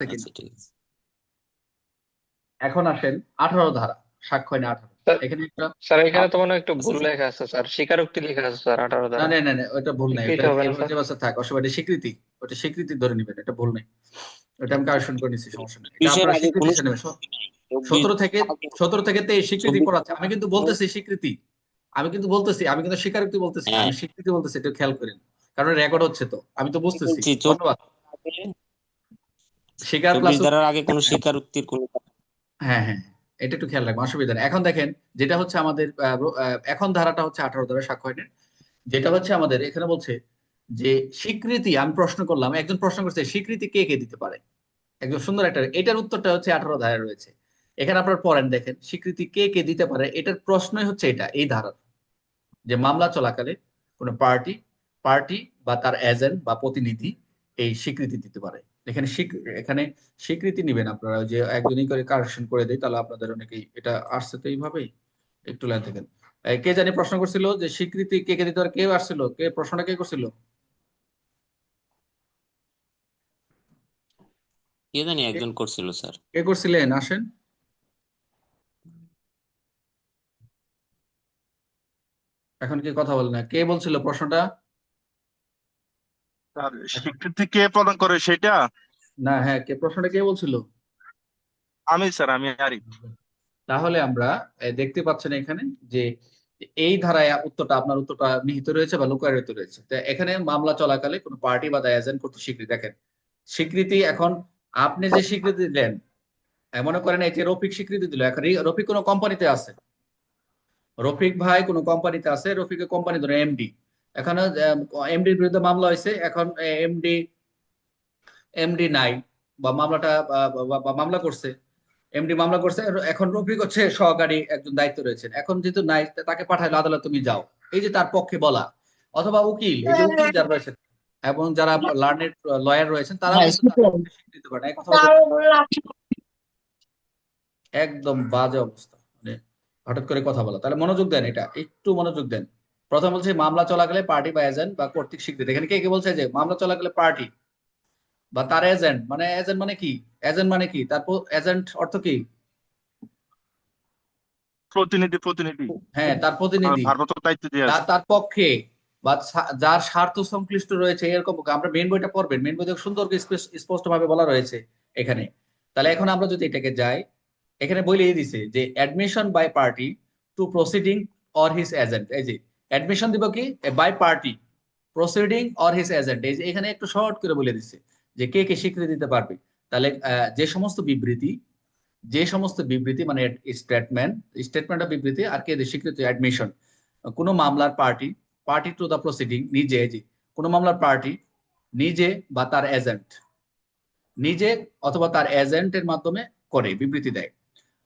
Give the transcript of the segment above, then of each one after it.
Second আচ্ছা এখন আসেন আঠারো ধারা সাক্ষ্য আইনে আঠারো। এখানে একটা স্যার এখানে তো মনে হয় একটু ভুল লেখা আছে স্যার। স্বীকারোক্তি লেখা আছে স্যার আঠারো না দ্বারা না না না ওটা ভুল নাই। স্বীকৃতি ওটা থাক অসুবিধা স্বীকৃতি ওটা স্বীকৃতি ধরে নেবেন এটা ভুল নেই। ওটা আমি কারেকশন করে নিচ্ছি সমস্যা নেই। সতেরো থেকে সতেরো থেকে তেইশ স্বীকৃতি পড়াচ্ছে আমি কিন্তু বলতেছি স্বীকৃতি। আমি কিন্তু বলতেছি আমি কিন্তু স্বীকারোক্তি বলতেছি। হ্যাঁ। আমি স্বীকৃতি বলতেছি এটা খেয়াল করেন। কারণ রেকর্ড হচ্ছে তো। আমি তো বুঝতেছি। ধন্যবাদ। স্বীকার প্লাস চব্বিশ আগে কোনো স্বীকারোক্তির কোনো হ্যাঁ হ্যাঁ এটা একটু খেয়াল রাখব অসুবিধা নেই। এখন দেখেন যেটা হচ্ছে আমাদের এখন ধারাটা হচ্ছে আঠারো ধারা সাক্ষ্য আইনের যেটা হচ্ছে আমাদের এখানে বলছে যে স্বীকৃতি আমি প্রশ্ন করলাম একজন প্রশ্ন করছে স্বীকৃতি কে কে দিতে পারে? একদম সুন্দর একটা এটার উত্তরটা হচ্ছে আঠারো ধারায় রয়েছে। এখানে আপনার পড়েন দেখেন স্বীকৃতি কে কে দিতে পারে? এটার প্রশ্নই হচ্ছে এটা এই ধারার। যে মামলা চলাকালে কোনো পার্টি পার্টি বা তার এজেন্ট বা প্রতিনিধি এই স্বীকৃতি দিতে পারে। এখানে এখানে স্বীকৃতি নেবেন আপনারা যে একজনই করে কারেকশন করে দেয় তাহলে আপনাদের অনেকেই এটা আসছে তো এইভাবেই একটু লাইন থাকেন কে জানি প্রশ্ন করছিল যে স্বীকৃতি কে কে দিতে পারে কে আসছিল? কে প্রশ্নটা কে করছিল? কে জানি একজন করছিল স্যার। কে করছিলেন? আসেন। এখন কি কথা বলেন না? কে বলছিল প্রশ্নটা? স্বীকৃতি কে প্রদান করে সেটা? না হ্যাঁ কে প্রশ্নটা কে বলছিল? আমি স্যার আমি আরিফ। তাহলে আমরা দেখতে পাচ্ছেন এখানে যে এই ধারায় উত্তরটা আপনার উত্তরটা নিহিত রয়েছে বা লুকায়িত রয়েছে। এখানে মামলা চলাকালে কোনো পার্টি বা এজেন্ট করতে স্বীকৃতি দেখেন স্বীকৃতি এখন আপনি যে স্বীকৃতি দিলেন মনে করেন এই যে রফিক স্বীকৃতি দিল এখন রফিক কোনো কোম্পানিতে আছে? রফিক ভাই কোনো কোম্পানিতে আছে? রফিকের কোম্পানি ধরে এমডি এখানে এমডির বিরুদ্ধে মামলা হয়েছে। এখন এমডি এমডি নাই বা মামলাটা মামলা করছে। এমডি মামলা করছে। এখন রফিক হচ্ছে সহকারী একজন দায়িত্ব রয়েছেন। এখন যেহেতু নাই তাকে পাঠাইলো আদালত তুমি যাও। এই যে তার পক্ষে বলা। অথবা উকিল এই যে উকিল যারা রয়েছেন এবং যারা লার্নেড লয়ার রয়েছেন তারা স্বীকৃতি করে বলতে একদম বাজে অবস্থা। মানে হঠাৎ করে কথা বলা। তাহলে মনোযোগ দেন এটা। একটু মনোযোগ দেন। প্রথম বলছে মামলা চলাকালে পার্টি বা এজেন্ট বা কর্তৃক স্বীকৃতি। এখানে কে কে বলছে যে মামলা চলাকালে পার্টি? বা তার এজেন্ট মানে এজেন্ট মানে কি? এজেন্ট মানে কি? তারপর এজেন্ট অর্থ কি? প্রতিনিধি প্রতিনিধি। হ্যাঁ তার প্রতিনিধি। দিয়ে তার পক্ষে বা যার স্বার্থ সংশ্লিষ্ট রয়েছে এরকম আমরা মেন বইটা পড়বেন। মেন বইতে সুন্দর স্পষ্ট ভাবে বলা রয়েছে এখানে। তাহলে এখন আমরা যদি এটাকে যাই এখানে বলেই দিছে যে admission by party to proceeding or his agent এই যে অ্যাডমিশন দিব কি? By party proceeding or his agent এই এখানে একটু শর্ট করে বলে দিচ্ছে যে কে কে স্বীকৃতি দিতে পারবে। তাহলে যে সমস্ত বিবৃতি, যে সমস্ত বিবৃতি মানে স্টেটমেন্ট স্টেটমেন্ট অফ বিবৃতি আর কে স্বীকৃতি অ্যাডমিশন কোনো মামলার party party to the proceeding নিজে যে, কোনো মামলার পার্টি নিজে বা তার এজেন্ট নিজে অথবা তার এজেন্টের মাধ্যমে করে, বিবৃতি দেয়।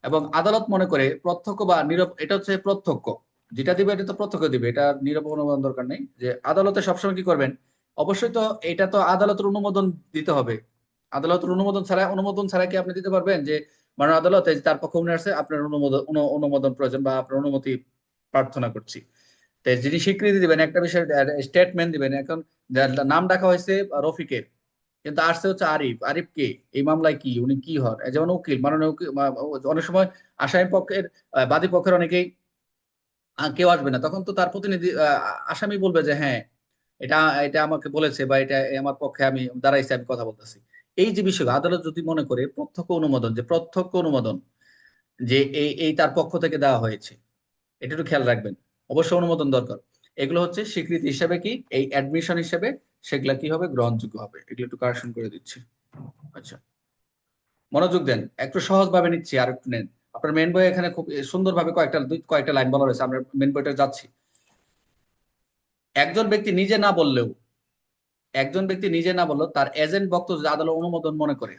এবং আদালত মনে করে প্রত্যক্ষ বা নীরব এটা হচ্ছে প্রত্যক্ষ। যেটা দিবে, এটা তো প্রত্যক্ষ দিবে, এটা নীরব অনুমোদন দরকার নেই। যে আদালতে সবসময় কি করবেন? অবশ্যই তো এটা তো আদালতের অনুমোদন দিতে হবে। আদালতের অনুমোদন ছাড়া অনুমোদন ছাড়া কি আপনি দিতে পারবেন? যে মাননীয় আদালতে তার পক্ষ মনে আছে, আপনার অনুমোদন অনুমোদন প্রয়োজন বা আপনার অনুমতি প্রার্থনা করছি। তো যিনি স্বীকৃতি দিবেন, একটা বিষয় স্টেটমেন্ট দিবেন, এখন নাম ডাকা হয়েছে রফিকের, কিন্তু আসছে হচ্ছে আরিফ। আরিফ কে? এই মামলায় কি? উনি কি হন? যেমন উকিল, মাননীয় অনেক সময় আসামি পক্ষের বাদী পক্ষের অনেকেই কেউ আসবে না। তখন তো তার প্রতিনিধি আসামি বলবে যে হ্যাঁ এটা এটা আমাকে বলেছে বা এটা আমার পক্ষে আমি দাঁড়াইছি, আমি কথা বলতেছি। এই যে বিষয় আদালত যদি মনে করে প্রত্যক্ষ অনুমোদন, যে প্রত্যক্ষ অনুমোদন যে এই এই তার পক্ষ থেকে দেওয়া হয়েছে, এটা একটু খেয়াল রাখবেন। অবশ্যই অনুমোদন দরকার। এগুলো হচ্ছে স্বীকৃতি হিসেবে কি? এই অ্যাডমিশন হিসেবে সেগুলা কি হবে? গ্রহণযোগ্য হবে। এগুলো একটু কারেকশন করে দিচ্ছি। আচ্ছা। মনোযোগ দেন। একটু সহজ ভাবে নিচ্ছি আর একটু নেন। আপনার মেন বই এখানে খুব সুন্দরভাবে কয়েকটা দুই কয়েকটা লাইন বলা রয়েছে আমরা মেন বইটা যাচ্ছি। একজন ব্যক্তি নিজে না বললেও একজন ব্যক্তি নিজে না বললেও তার এজেন্ট বক্তব্য যদি আদালত অনুমোদন মনে করে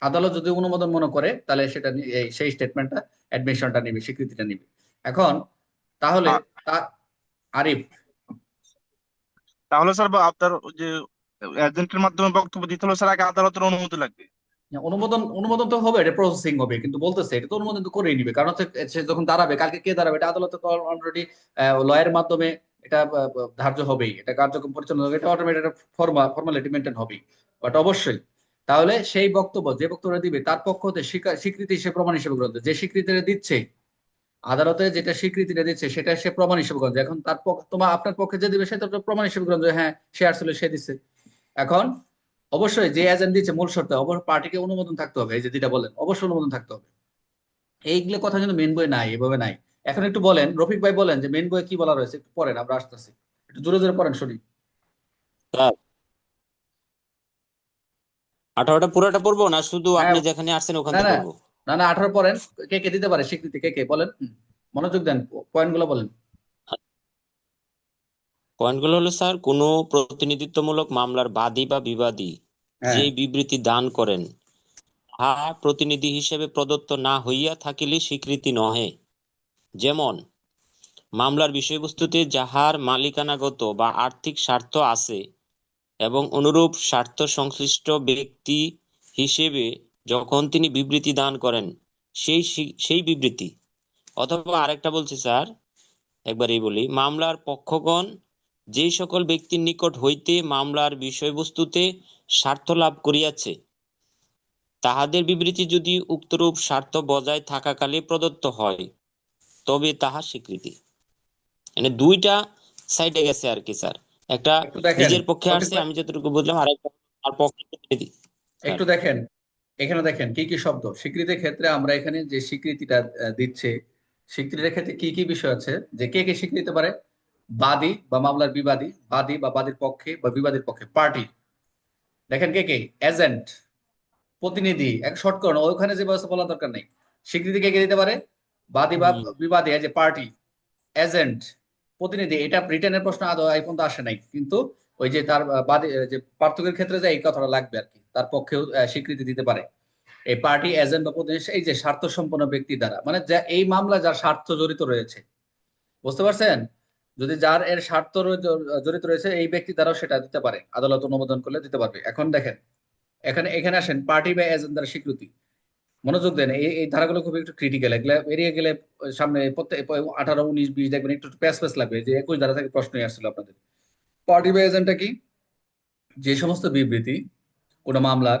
আদালত যদি অনুমোদন মনে করে তাহলে সেটা সেই স্টেটমেন্টটা অ্যাডমিশনটা নিবে স্বীকৃতিটা নিবে। এখন তাহলে তা- আরিফ। তাহলে স্যার আপনার যে এজেন্টের মাধ্যমে বক্তব্য দিতে হলে স্যার আগে আদালতের অনুমতি লাগবে। অনুমোদন অনুমোদন তো হবে, এটা প্রসেসিং হবে, কিন্তু বলতেছে, এটা তো অনুমোদন তো করেই নিবে। কারণ হচ্ছে যখন দাঁড়াবে, কালকে কে দাঁড়াবে? এটা আদালতে তো অলরেডি লয়ের মাধ্যমে এটা ধার্য হবেই। এটা কার্যক্রম পরিচালনা হবে, এটা অটোমেটিক ফর্মা ফর্মালিটি মেনটেন হবেই। বাট অবশ্যই, তাহলে সেই বক্তব্য, যে বক্তব্য দিবে, তার পক্ষ হতে স্বীকৃতি সে প্রমাণ হিসেবে গ্রহণ যে স্বীকৃতিটা দিচ্ছে, আদালতে যেটা স্বীকৃতিটা দিচ্ছে, সেটা সে প্রমাণ হিসেবে গ্রহণ এখন তার পক্ষ, তোমার, আপনার পক্ষে যে দিবে, সেটা প্রমাণ হিসেবে গ্রহণ হ্যাঁ সে আসলে সে দিচ্ছে। এখন অবশ্যই যে এজেন্ট দিচ্ছে মূল শর্ত অবশ্যই পার্টিকে অনুমোদন থাকতে হবে এই যে যেটা বলেন অবশ্যই অনুমোদন থাকতে হবে। এইগুলো কথা কিন্তু মেন বই নাই এভাবে নাই। এখন একটু বলেন রফিক ভাই বলেন যে মেন বইয়ে কি বলা রয়েছে একটু পড়েন আমরা আসতেছি। একটু জোরে জোরে পড়েন শুনি। আঠারোটা পুরোটা পড়ব না শুধু হ্যাঁ। আপনি যেখানে আসছেন ওখান। পড়ব? না না আঠারো পড়েন কে কে দিতে পারে স্বীকৃতি কে কে বলেন। মনোযোগ দেন পয়েন্টগুলো বলেন। পয়েন্টগুলো হলো স্যার কোনো প্রতিনিধিত্বমূলক মামলার বাদী বা বিবাদী হ্যাঁ। যে বিবৃতি দান করেন তাহা প্রতিনিধি হিসেবে প্রদত্ত না হইয়া থাকিলে স্বীকৃতি নহে। যেমন মামলার বিষয়বস্তুতে যাহার মালিকানাগত বা আর্থিক স্বার্থ আছে এবং অনুরূপ স্বার্থ সংশ্লিষ্ট ব্যক্তি হিসেবে যখন তিনি বিবৃতি দান করেন সেই সেই বিবৃতি। অথবা আরেকটা বলছি স্যার একবারই বলি মামলার পক্ষগণ যেই সকল ব্যক্তির নিকট হইতে মামলার বিষয়বস্তুতে স্বার্থ লাভ করিয়াছে তাহাদের বিবৃতি যদি উক্তরূপ স্বার্থ বজায় থাকাকালে প্রদত্ত হয় তবে তাহা স্বীকৃতি। মানে দুইটা সাইডে গেছে আর কি স্যার। একটা নিজের পক্ষে আসছে আমি যতটুকু বুঝলাম আর একটা পক্ষে একটু দেখেন এখানে দেখেন কি কি শব্দ। স্বীকৃতির ক্ষেত্রে আমরা এখানে যে স্বীকৃতিটা দিচ্ছে স্বীকৃতির ক্ষেত্রে কি কি বিষয় আছে যে কে কে স্বীকৃতি পারে? বাদী বা মামলার বিবাদী বাদী বা বাদীর পক্ষে বা বিবাদীর পক্ষে পার্টি। দেখেন কে কে? এজেন্ট প্রতিনিধি এক শর্ট করুন ওখানে যে ব্যবস্থা বলার দরকার নেই। স্বীকৃতি কে কে দিতে পারে? বাদী বা বিবাদী এজ এ পার্টি এজেন্ট প্রতিনিধি এটা ব্রিটেনের প্রশ্ন আদৌ এই পর্যন্ত আসে নাই। কিন্তু ওই যে তার বাদী যে পার্থক্যের ক্ষেত্রে যে এই কথাটা লাগবে আর কি তার পক্ষেও স্বীকৃতি দিতে পারে। এই পার্টি এজেন্ট বা প্রতিনিধি এই যে স্বার্থ সম্পন্ন ব্যক্তি দ্বারা মানে যা এই মামলা যার স্বার্থ জড়িত রয়েছে। বুঝতে পারছেন? যদি যার এর স্বার্থ জড়িত রয়েছে, এই ব্যক্তি দ্বারাও সেটা দিতে পারে। আদালত অনুমোদন করলে দিতে পারবে। এখন দেখেন, এখানে এখানে আসেন, পার্টি বা এজেন্ট দ্বারা স্বীকৃতি। মনোযোগ দেন, এই এই ধারাগুলো খুব একটু ক্রিটিক্যাল এগুলা এড়িয়ে গেলে সামনে প্রত্যেক আঠারো, উনিশ, বিশ দেখবেন একটু প্যাস প্যাস লাগবে, যে একুশ ধারা থেকে প্রশ্নই আসছিল আপনাদের। পার্টি বা এজেন্টটা কি? যে সমস্ত বিবৃতি, কোনো মামলার,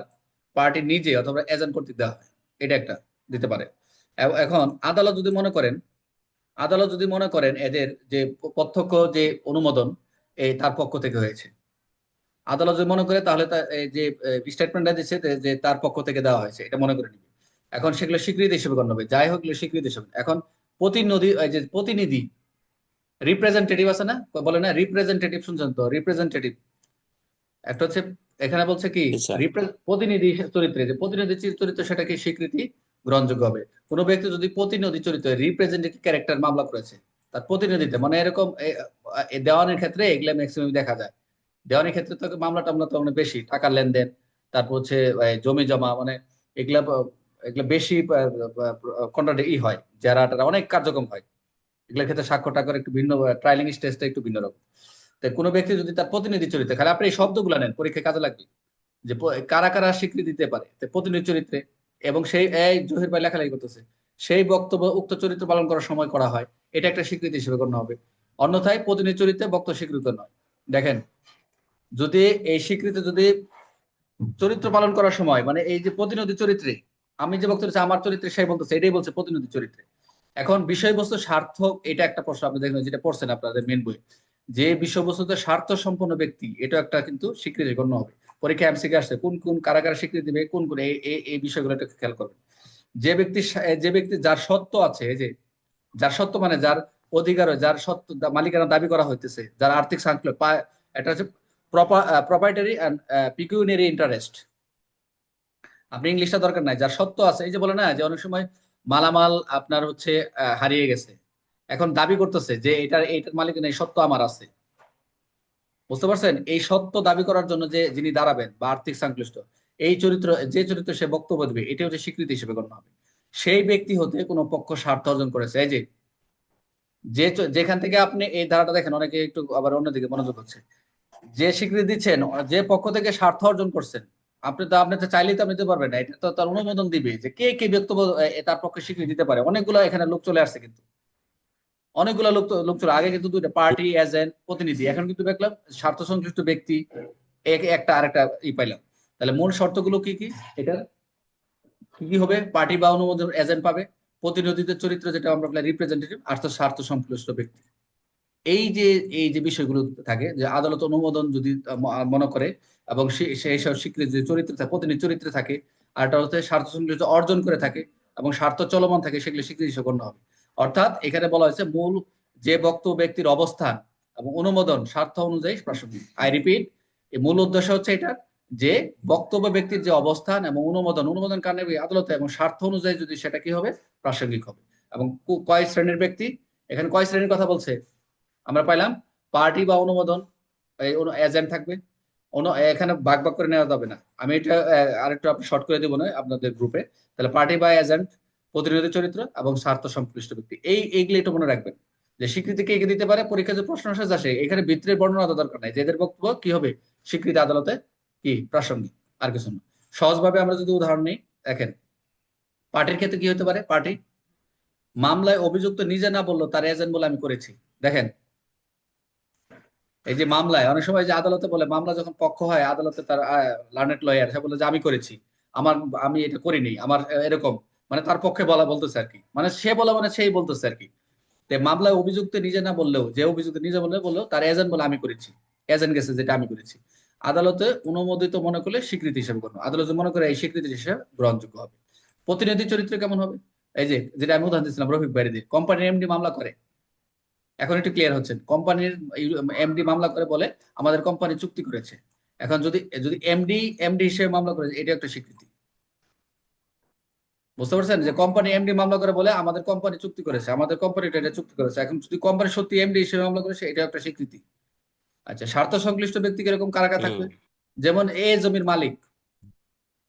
পার্টি নিজে অথবা এজেন্ট কর্তৃক দেওয়া হয়, এটা একটা দিতে পারে। এখন আদালত যদি মনে করেন আদালত যদি মনে করেন এদের যে প্রত্যক্ষ যে অনুমোদন এই তার পক্ষ থেকে হয়েছে। আদালত যদি মনে করে তাহলে যে স্টেটমেন্টটা দিচ্ছে যে- তার পক্ষ থেকে দেওয়া হয়েছে এটা মনে করে নিবে। এখন সেগুলো স্বীকৃতি হিসেবে গণ্য হবে। যাই হোক স্বীকৃতি হিসেবে। এখন প্রতিনিধি যে প্রতিনিধি রিপ্রেজেন্টেটিভ আছে না? বলে না রিপ্রেজেন্টেটিভ শুনছেন তো? রিপ্রেজেন্টেটিভ একটা হচ্ছে এখানে বলছে কি। প্রতিনিধি চরিত্রে যে প্রতিনিধি চরিত্র সেটা কি স্বীকৃতি? গ্রহণযোগ্য হবে। কোনো ব্যক্তি যদি প্রতিনিধি চরিত্রে রিপ্রেজেন্টেটিভ ক্যারেক্টার মামলা করেছে, তার প্রতিনিধিতে মানে এরকম দেওয়ানের ক্ষেত্রে এগুলো ম্যাক্সিমাম দেখা যায়। দেওয়ানের ক্ষেত্রে তো মামলা টামলা তো অনেক বেশি, টাকার লেনদেন, তারপর হচ্ছে জমি জমা মানে এগুলা এগুলা বেশি কন্ট্রাক্ট ই হয়, যারা অনেক কার্যক্রম হয়। এগুলোর ক্ষেত্রে স্বাক্ষর টাকার একটু ভিন্ন ট্রায়ালিং স্টেজটা একটু ভিন্ন রকম। তো কোনো ব্যক্তি যদি তার প্রতিনিধি চরিত্রে, খালি আপনি এই শব্দগুলো নেন, পরীক্ষায় কাজে লাগবে, যে কারা কারা স্বীকৃতি দিতে পারে প্রতিনিধি চরিত্রে এবং সেই, এই জহির ভাই লেখালেখি করতেছে। সেই বক্তব্য উক্ত চরিত্র পালন করার সময় করা হয়। এটা একটা স্বীকৃতি হিসেবে গণ্য হবে। অন্যথায় প্রতিনিধি চরিত্রে বক্তব্য স্বীকৃত নয়। দেখেন, যদি এই স্বীকৃতি যদি চরিত্র পালন করার সময় মানে এই যে প্রতিনিধি চরিত্রে, আমি যে বক্তব্য আমার চরিত্রে সেই বলতেছে এটাই বলছে প্রতিনিধি চরিত্রে। এখন বিষয়বস্তু সার্থক, এটা একটা প্রশ্ন আপনি দেখবেন যেটা পড়ছেন আপনাদের মেন বই। যে বিষয়বস্তুতে স্বার্থ সম্পন্ন ব্যক্তি এটা একটা কিন্তু স্বীকৃতি গণ্য হবে। পরীক্ষা এমসিকে আসছে, কোন কোন কারা কারা স্বীকৃতি দিবে, কোন কোন, এই বিষয়গুলো একটু খেয়াল করবেন যে ব্যক্তি যে ব্যক্তি যার সত্য আছে যে, যার সত্য মানে যার অধিকার, যার সত্য মালিকানা দাবি করা হইতেছে, যার আর্থিক সাংখ্য এটা হচ্ছে প্রপার্টারি অ্যান্ড পিকিউনারি ইন্টারেস্ট আপনি ইংলিশটা দরকার নাই, যার সত্য আছে, এই যে বলে না, যে অনেক সময় মালামাল আপনার হচ্ছে হারিয়ে গেছে। এখন দাবি করতেছে যে এটার এইটার মালিকানা সত্য আমার আছে। বুঝতে পারছেন? এই সত্য দাবি করার জন্য যে যিনি দাঁড়াবেন বা আর্থিক সংশ্লিষ্ট, এই চরিত্র, যে চরিত্র সে বক্তব্য দেবে এটা হচ্ছে স্বীকৃতি হিসেবে গণ্য হবে। সেই ব্যক্তি হতে কোনো পক্ষ স্বার্থ অর্জন করেছে। এই যে যে যেখান থেকে আপনি এই ধারাটা দেখেন, অনেকে একটু আবার অন্যদিকে মনোযোগ হচ্ছে যে স্বীকৃতি দিচ্ছেন, যে পক্ষ থেকে স্বার্থ অর্জন করছেন, আপনি তো আপনি তো চাইলেই তো আপনি দিতে পারবেন না। এটা তো তার অনুমোদন দিবে যে কে কে বক্তব্য তার পক্ষে স্বীকৃতি দিতে পারে। অনেকগুলো এখানে লোক চলে আসছে কিন্তু। অনেকগুলো লোক লোক চলে আগে কিন্তু দুইটা পার্টি এজেন্ট প্রতিনিধি। এখন কিন্তু দেখলাম স্বার্থ সংশ্লিষ্ট ব্যক্তি, এক- একটা আরেকটা ই পাইলাম। তাহলে মূল শর্তগুলো কি কি? এটার কি কি হবে? পার্টি বা অনুমোদন এজেন্ট পাবে। প্রতিনিধিদের চরিত্র যেটা আমরা বলি রিপ্রেজেন্টেটিভ আর তো স্বার্থ সংশ্লিষ্ট ব্যক্তি। এই যে এই যে বিষয়গুলো থাকে, যে আদালত অনুমোদন যদি মনে করে, এবং সেই সব স্বীকৃতি যে চরিত্র থাকে, প্রতিনিধি চরিত্রে থাকে, আর এটা হচ্ছে স্বার্থ সংশ্লিষ্ট অর্জন করে থাকে, এবং স্বার্থ চলমান থাকে, সেগুলো স্বীকৃতি গণ্য হবে। অর্থাৎ এখানে বলা হয়েছে মূল যে বক্তব্য ব্যক্তির অবস্থান এবং অনুমোদন, স্বার্থ অনুযায়ী প্রাসঙ্গিক আই রিপিট এই মূল উদ্দেশ্য হচ্ছে এটা যে বক্তব্য ব্যক্তির যে অবস্থান এবং অনুমোদন অনুমোদন কারণে আদালতে এবং স্বার্থ অনুযায়ী যদি সেটা কি হবে? প্রাসঙ্গিক হবে। এবং কয় শ্রেণির ব্যক্তি? এখানে কয় শ্রেণির কথা বলছে? আমরা পাইলাম পার্টি বা অনুমোদন এজেন্ট থাকবে। এখানে ভাগ ভাগ করে নেওয়া যাবে না। আমি এটা আরেকটু শর্ট করে দেবো না আপনাদের গ্রুপে। তাহলে পার্টি বা এজেন্ট প্রতিনিধি চরিত্র এবং স্বার্থ সংশ্লিষ্ট ব্যক্তি। এই, এইগুলো একটু মনে রাখবেন। যে স্বীকৃতি কে কে দিতে পারে পরীক্ষা যে প্রশ্ন আসে আসে, এখানে ভিতরের বর্ণনা দরকার নাই। যেদের বক্তব্য কি হবে? স্বীকৃতি আদালতে কি? প্রাসঙ্গিক, আর কিছু না। সহজভাবে আমরা যদি উদাহরণ নিই, দেখেন, পার্টির ক্ষেত্রে কি হতে পারে? পার্টি মামলায় অভিযুক্ত নিজে না বলল, তার এজেন্ট বলে আমি করেছি। দেখেন, এই যে মামলায়, অনেক সময় যে আদালতে বলে, মামলা যখন পক্ষ হয়, আদালতে তার লার্নেট লয়ার সে বলে যে আমি করেছি। আমার, আমি এটা করিনি, আমার, এরকম। মানে তার পক্ষে বলা বলতেছে আর কি। মানে সে বলা মানে সেই বলতেছে আর কি। মামলায় অভিযুক্ত নিজে না বললেও, যে অভিযুক্ত নিজে বললে বললেও তার এজেন্ট বলে, আমি করেছি। এজেন্ট গেছে যেটা, আমি করেছি। আদালতে অনুমোদিত মনে করলে স্বীকৃতি হিসেবে গ্রহণ আদালত মনে করে এই স্বীকৃতি হিসেবে গ্রহণযোগ্য হবে। প্রতিনিধি চরিত্র কেমন হবে? এই যে, যেটা আমি উদাহরণ দিচ্ছিলাম রফিক বাইরে কোম্পানির এমডি মামলা করে। এখন একটু ক্লিয়ার হচ্ছেন। কোম্পানির এমডি মামলা করে বলে, আমাদের কোম্পানি চুক্তি করেছে। এখন যদি যদি এমডি এমডি হিসেবে মামলা করে, এটা একটা স্বীকৃতি। বুঝতে পারছেন? যে কোম্পানি এমডি মামলা করে বলে আমাদের কোম্পানি চুক্তি করেছে আমাদের কোম্পানি এটা চুক্তি করেছে। এখন যদি কোম্পানি সত্যি এমডি হিসেবে মামলা করেছে এটা একটা স্বীকৃতি। আচ্ছা স্বার্থ সংশ্লিষ্ট ব্যক্তি কীরকম কারা কারা থাকবে? যেমন এ জমির মালিক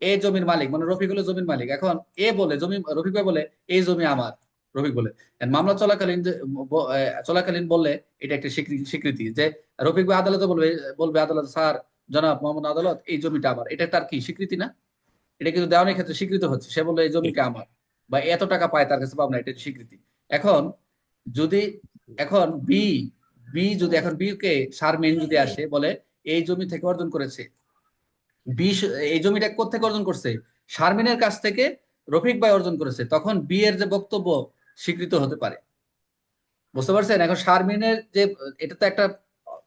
এ জমির মালিক মানে রফিক হলো জমির মালিক। এখন এ বলে জমি রফিক ভাই বলে এই জমি আমার রফিক বলে। মামলা চলাকালীন চলাকালীন বললে এটা একটা স্বীকৃতি স্বীকৃতি। যে রফিক ভাই আদালতে বলবে বলবে আদালত স্যার জনাব মোহাম্মদ আদালত এই জমিটা আমার। এটা তার কি স্বীকৃতি না? এটা কিন্তু দেওয়ানোর ক্ষেত্রে স্বীকৃত হচ্ছে। সে বলল এই জমিকে আমার? বা এত টাকা পায় তার কাছে পাবো না এটা স্বীকৃতি। এখন যদি এখন বি বি যদি এখন বি কে সারমেন যদি আসে বলে এই জমি থেকে অর্জন করেছে। বি এই জমিটা কোথেকে অর্জন করছে? শারমিনের কাছ থেকে রফিক ভাই অর্জন করেছে। তখন বি এর যে বক্তব্য স্বীকৃত হতে পারে। বুঝতে পারছেন? এখন শারমিনের যে এটা তো একটা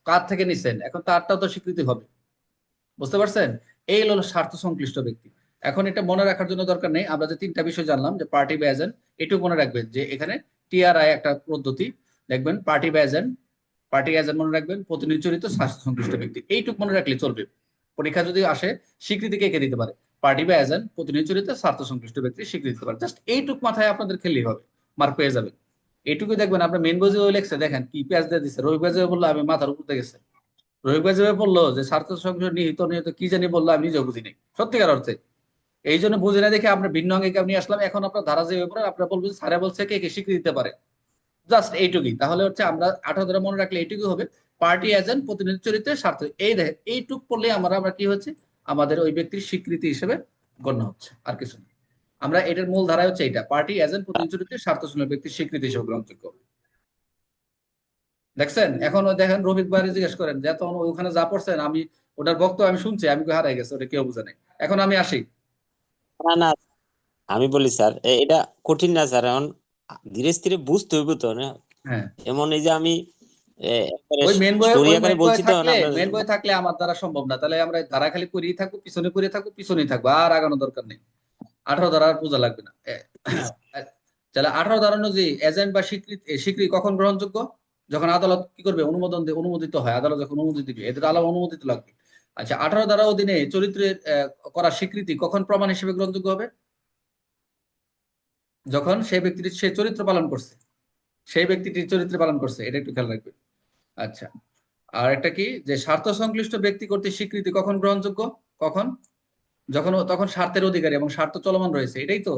কার থেকে নিছেন। এখন তারটাও তো স্বীকৃতি হবে। বুঝতে পারছেন? এই হলো স্বার্থ সংশ্লিষ্ট ব্যক্তি। এখন এটা মনে রাখার জন্য দরকার নেই। আমরা যে তিনটা বিষয় জানলাম, যে পার্টি বা এজেন্ট এটুকু মনে রাখবেন যে এখানে টিআরআই একটা পদ্ধতি। দেখবেন পার্টি বা এজেন্ট পার্টি এজেন্ট মনে রাখবেন প্রতিনিধি চরিত্র স্বার্থ সংশ্লিষ্ট ব্যক্তি। এইটুকু মনে রাখলে চলবে। পরীক্ষা যদি আসে, স্বীকৃতি কে কে দিতে পারে? পার্টি বা এজেন্ট প্রতিনিধি চরিত্র স্বার্থ সংশ্লিষ্ট ব্যক্তি স্বীকৃতি দিতে পারে। জাস্ট এইটুক মাথায় আপনাদের খেললেই হবে। মার্ক পেয়ে যাবেন। এইটুকু দেখবেন আপনার মেন বইজে লেখছে, দেখেন কি পেঁয়াজ দিয়ে দিচ্ছে রবি পেঁয়াজ বলল, আমি মাথার উপরে গেছে। রবি পেঁয়াজ বলল যে স্বার্থ সংশ্লিষ্ট নিহিত নিহিত কি জানি বলল, আমি নিজেও বুঝি নাই। সত্যিকার অর্থে এই জন্য বুঝে না দেখে আমরা ভিন্ন অঙ্গে নিয়ে আসলাম। এখন আপনার ধারা যে ব্যাপারে আপনারা বলবেন স্যারে বলছে কে কে স্বীকৃতি দিতে পারে। জাস্ট এইটুকুই। তাহলে হচ্ছে আমরা আঠারো ধরে মনে রাখলে এইটুকু হবে। পার্টি এজেন্ট প্রতিনিধি চরিত্রের স্বার্থ। এই দেখেন, এইটুক পড়লে আমরা আমরা কি হচ্ছে? আমাদের ওই ব্যক্তির স্বীকৃতি হিসেবে গণ্য হচ্ছে। আর কিছু না। আমরা এটার মূল ধারা হচ্ছে এটা পার্টি এজেন্ট প্রতিনিধি চরিত্রের স্বার্থ শূন্য ব্যক্তির স্বীকৃতি হিসেবে গ্রহণযোগ্য। দেখছেন? এখন দেখেন রফিক ভাই জিজ্ঞেস করেন যে তখন ওখানে যা পড়ছেন, আমি ওটার বক্তব্য আমি শুনছি, আমি হারাই গেছে? ওটা কেউ বুঝে নাই। এখন আমি আসি। না না। আমি বলি স্যার এটা কঠিন না স্যার এখন ধীরে ধীরে বুঝতে হইব তো না? হ্যাঁ। এমন এই যে আমি ওই মেন বই বলছি তো থাকলে মেন বই থাকলে আমার দ্বারা সম্ভব না। তাহলে আমরা ধারা খালি করেই থাকব পিছনে করে থাকব পিছনেই থাকব আর আগানো দরকার নেই। আঠারো ধারা আর বোঝা লাগবে না। তাহলে আঠারো ধারা অনুযায়ী এজেন্ট বা স্বীকৃতি স্বীকৃতি কখন গ্রহণযোগ্য? যখন আদালত কি করবে? অনুমোদন অনুমোদিত হয়। আদালত যখন অনুমোদিত দিবে এদের আলাদা অনুমোদিত লাগবে। আচ্ছা আঠারো ধারা অধীনে চরিত্রের করা স্বীকৃতি কখন প্রমাণ হিসেবে গ্রহণযোগ্য হবে? যখন সেই ব্যক্তিটি, সে চরিত্র পালন করছে, সেই ব্যক্তিটি চরিত্র পালন করছে, এটা একটু খেয়াল রাখবে আচ্ছা আর একটা কি? যে স্বার্থ সংশ্লিষ্ট ব্যক্তি কর্তৃক স্বীকৃতি কখন গ্রহণযোগ্য? কখন? যখন, তখন স্বার্থের অধিকারী এবং স্বার্থ চলমান রয়েছে, এটাই তো।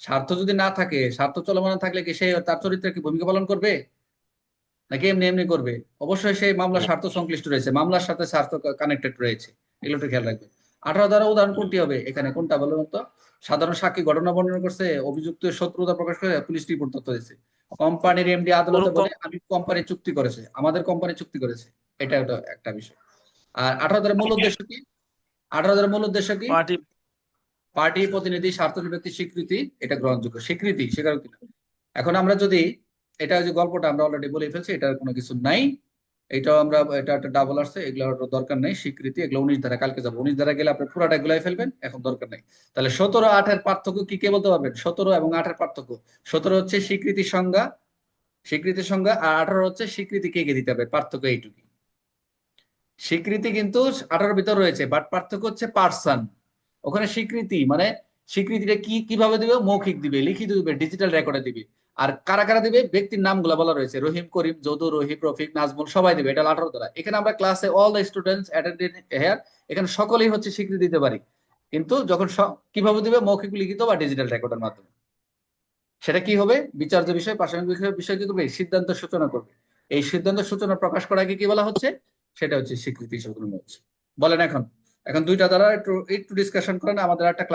স্বার্থ যদি না থাকে, স্বার্থ চলমান থাকলে কি সে তার চরিত্রে কি ভূমিকা পালন করবে? নাকি এমনি এমনি করবে? অবশ্যই সেই মামলা স্বার্থ সংশ্লিষ্ট রয়েছে। মামলার সাথে স্বার্থ কানেক্টেড রয়েছে। এগুলো একটু খেয়াল রাখবে আঠারো দ্বারা উদাহরণ কোনটি হবে? এখানে কোনটা বলুন তো? সাধারণ সাক্ষী ঘটনা বর্ণনা করছে অভিযুক্ত শত্রুতা প্রকাশ করে পুলিশ রিপোর্ট তথ্য দিয়েছে। কোম্পানির এমডি আদালতে বলে আমি কোম্পানি চুক্তি করেছে। আমাদের কোম্পানি চুক্তি করেছে। এটা একটা একটা বিষয়। আর আঠারো দ্বারা মূল উদ্দেশ্য কি? আঠারো ধারার মূল উদ্দেশ্য কি? পার্টি। পার্টি প্রতিনিধি স্বার্থ ব্যক্তি স্বীকৃতি এটা গ্রহণযোগ্য। স্বীকৃতি স্বীকারোক্তি এখন আমরা যদি এটা যে গল্পটা আমরা অলরেডি বলে ফেলছি, এটার কোনো কিছু নাই। এটাও আমরা, এটা একটা ডাবল আসছে, এগুলোর দরকার নেই, স্বীকৃতি, এগুলো উনিশ ধারা, কালকে যাব। উনিশ ধারা গেলে আপনি পুরাটা গুলাই ফেলবেন, এখন দরকার নেই। তাহলে সতেরো, আটের পার্থক্য কি, কে বলতে পারবেন? সতেরো এবং আটের পার্থক্য। সতেরো হচ্ছে স্বীকৃতি সংজ্ঞা স্বীকৃতি সংজ্ঞা, আর আঠারো হচ্ছে স্বীকৃতি কে কে দিতে হবে? পার্থক্য এইটুকুই স্বীকৃতি কিন্তু আঠারোর ভিতর রয়েছে বাট পার্থক্য হচ্ছে পার্সন ওখানে স্বীকৃতি মানে স্বীকৃতিটা কি, কীভাবে দিবে? মৌখিক দিবে, লিখিত দিবে ডিজিটাল রেকর্ডে দিবে। আর কারা কারা দিবে? ব্যক্তির নামগুলো বলা রয়েছে। রহিম, করিম, যদু রহিম রফিক, নাজমুল, সবাই দিবে। এটা আঠারো দ্বারা এখানে আমরা ক্লাসে all the students attended here এখানে সকলেই হচ্ছে স্বীকৃতি দিতে পারি। কিন্তু যখন কীভাবে দিবে? মৌখিক, লিখিত বা ডিজিটাল রেকর্ডের মাধ্যমে। সেটা কি হবে? বিচার্য বিষয়, প্রাসঙ্গিক বিষয় কি করবে? সিদ্ধান্ত সূচনা করবে। এই সিদ্ধান্ত সূচনা প্রকাশ করাকে কি বলা হচ্ছে? সেটা হচ্ছে স্বীকৃতি হচ্ছে। বলেন এখন। এখন দুইটা দ্বারা একটু একটু ডিসকাশন করেন। আমাদের একটা